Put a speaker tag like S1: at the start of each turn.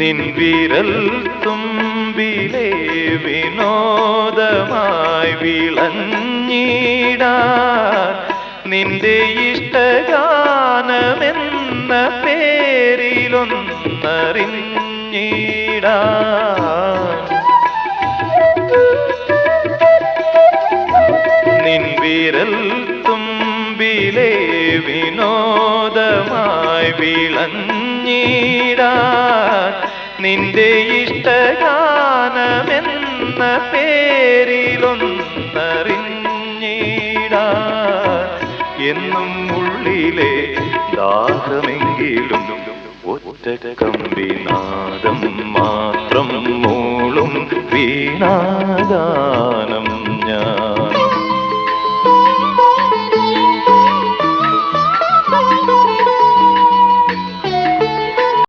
S1: നിൻ വിരൽ തുമ്പിലെ വിനോദമായി വിളഞ്ഞിടാൻ നിന്റെ ഇഷ്ടഗാനമെന്ന പേരിലൊന്നറിഞ്ഞിടാൻ നിൻ വിരൽ തുമ്പിലെ വിനോദമായി വിളഞ്ഞിടാൻ നിന്റെ ഇഷ്ടഗാനമെന്ന പേരിലൊന്നറിഞ്ഞിടാൻ എന്നും ഉള്ളിലെ ദാഹമെങ്കിലും ഒറ്റ കമ്പിനാദം മാത്രം മൂളും ഞാൻ